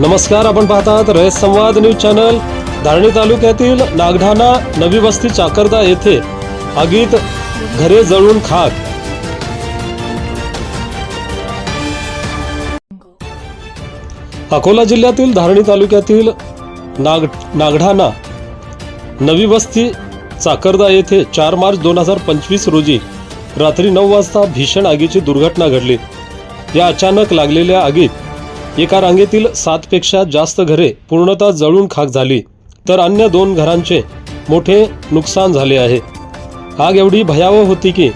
नमस्कार आपण पाहतात रयत संवाद न्यूज चॅनल. धारणी तालुक्यातील नागढाणा नवी वस्ती चाकरदा येथे आगीत घरे जळून खाक. अकोला जिल्ह्यातील धारणी तालुक्यातील नाग नागढाणा नवी वस्ती चाकरदा येथे चार मार्च दोन हजार पंचवीस रोजी रात्री नऊ वाजता भीषण आगीची दुर्घटना घडली. या अचानक लागलेल्या आगीत एका रांगेतील सातपेक्षा जास्त घरे पूर्णतः जळून खाक झाली तर अन्य दोन घरांचे मोठे नुकसान झाले आहे. आग एवढी भयावह होती की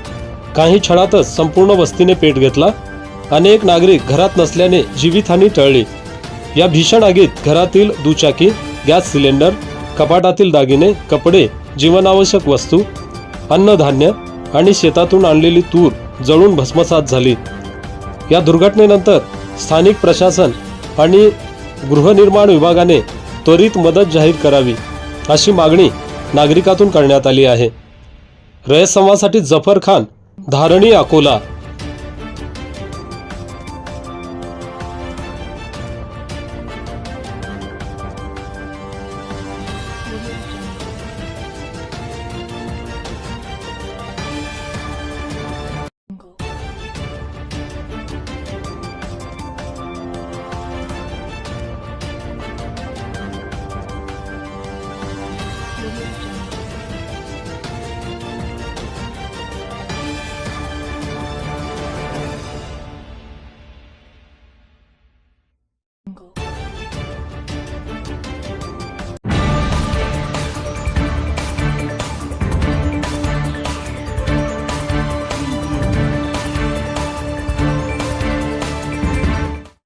काही क्षणातच संपूर्ण वस्तीने पेट घेतला. अनेक नागरिक घरात नसल्याने जीवितहानी टळली. या भीषण आगीत घरातील दुचाकी गॅस सिलेंडर कपाटातील दागिने कपडे जीवनावश्यक वस्तू अन्नधान्य आणि शेतातून आणलेली तूर जळून भस्मसात झाली. या दुर्घटनेनंतर स्थानिक प्रशासन आणि गृहनिर्माण विभागाने त्वरित मदत जाहीर करावी अशी मागणी नागरिकातून करण्यात आली आहे. रयत जफर खान धारणी अकोला. Música